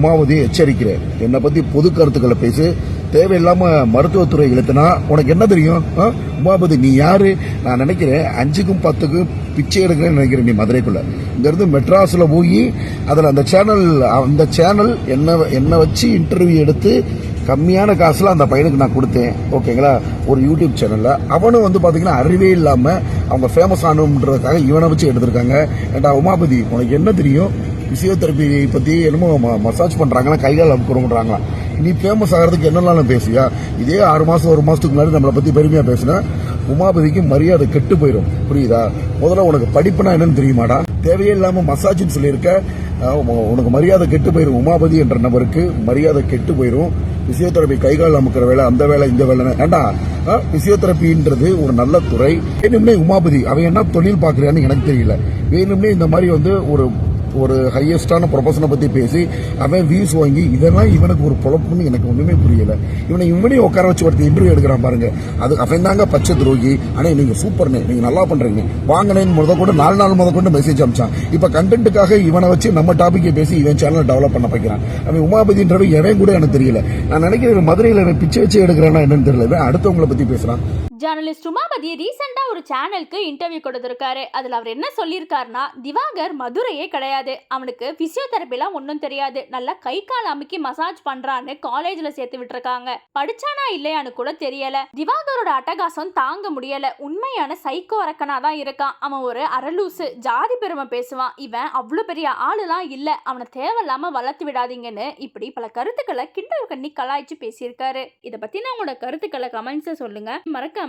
உமாவதி எச்சரிக்கிறேன் என்னை பத்தி பொது கருத்துக்களை பேசு. தேவையில்லாம மருத்துவத்துறை இழுத்துனா உனக்கு என்ன தெரியும்? உமாபதி நீ யாரு? நான் நினைக்கிறேன் அஞ்சுக்கும் பத்துக்கும் பிச்சை எடுக்கிறேன்னு நினைக்கிறேன் நீ மதுரைக்குள்ள. இங்க இருந்து மெட்ராஸ்ல போய் அதுல அந்த சேனல் அந்த சேனல் என்ன என்ன வச்சு இன்டர்வியூ எடுத்து கம்மியான காசுல அந்த பையனுக்கு நான் கொடுத்தேன். ஓகேங்களா? ஒரு யூடியூப் சேனல்ல. அவனும் வந்து பாத்தீங்கன்னா அறிவே இல்லாம அவங்க ஃபேமஸ் ஆகணுன்றதுக்காக இவனை வச்சு எடுத்திருக்காங்க. ஏண்டா உமாபதி உனக்கு என்ன தெரியும்? பிசியோதெரப்பி பற்றி என்னமோ மசாஜ் பண்ணுறாங்களா கைகால் அமுக்குறோம்ன்றாங்களா. நீ ஃபேமஸ் ஆகிறதுக்கு என்னெல்லாம் பேசுவியா இதே ஆறு மாதம் ஒரு மாதத்துக்கு முன்னாடி நம்மளை பற்றி பெருமையாக பேசினா உமாபதிக்கு மரியாதை கெட்டு போயிடும் புரியுதா? முதல்ல உனக்கு படிப்புனா என்னன்னு தெரியுமாடா? தேவையே இல்லாமல் மசாஜ்னு சொல்லியிருக்க உனக்கு மரியாதை கெட்டு போயிடும் உமாபதி என்ற நபருக்கு மரியாதை கெட்டு போயிடும் பிசியோதெரப்பி கைகால் அமுக்கிற வேலை அந்த வேலை இந்த வேலை ஏண்டா? பிசியோதெரப்பின்றது ஒரு நல்ல துறை. வேணும்னே உமாபதி அவன் என்ன தொழில் பார்க்குறியான்னு எனக்கு தெரியல. வேணும்னே இந்த மாதிரி வந்து ஒரு ஒரு ஹையஸ்டான ப்ரொஃபஷனை பற்றி பேசி அவன் வியூஸ் வாங்கி இதெல்லாம் இவனுக்கு ஒரு பொழப்புன்னு எனக்கு ஒன்றுமே புரியலை. இவனை இவனையும் உட்கார வச்சு ஒருத்தர் இன்டர்வியூ எடுக்கிறான் பாருங்க. அது அவன் தாங்க பச்சை துரோகி. ஆனால் நீங்கள் சூப்பர்னு நீங்கள் நல்லா பண்ணுறீங்க வாங்கினேன்னு முத கூட நாலு நாள் முத கொண்டு மெசேஜ் அமிச்சான் இப்போ கண்டென்ட்டுக்காக இவனை வச்சு நம்ம டாப்பிக்கை பேசி இவன் சேனலை டெவலப் பண்ண வைக்கிறான். அவன் உமாபதின்றவன் எவன் கூட எனக்கு தெரியல. நான் நினைக்கிறேன் மதுரையில் எனக்கு பிச்சை வச்சு எடுக்கிறானா என்னன்னு தெரியல. இவன் அடுத்தவங்களை பற்றி பேசுகிறான் ஜேர்னலிஸ்ட் உமாபதி ரீசெண்டாக ஒரு சேனலுக்கு இன்டர்வியூ கொடுத்துருக்காரு. அதில் அவர் என்ன சொல்லியிருக்காருன்னா திவாகர் மதுரையே கிடையாது. அவனுக்கு பிசியோதெரபிலாம் ஒன்றும் தெரியாது. நல்லா கை கால் அமுக்கி மசாஜ் பண்ணுறான்னு காலேஜில் சேர்த்து விட்டுருக்காங்க. படிச்சானா இல்லையான்னு கூட தெரியல. திவாகரோட அட்டகாசம் தாங்க முடியல. உண்மையான சைக்கோ அரக்கனா தான் இருக்கான். அவன் ஒரு அரலூசு ஜாதி பெருமை பேசுவான். இவன் அவ்வளோ பெரிய ஆளுலாம் இல்லை. அவனை தேவையில்லாமல் வளர்த்து விடாதீங்கன்னு இப்படி பல கருத்துக்களை கிண்டல் கண்ணி கலாய்ச்சி பேசியிருக்காரு. இதை பற்றின உங்களோட கருத்துக்களை கமெண்ட்ஸை சொல்லுங்கள் மறக்காம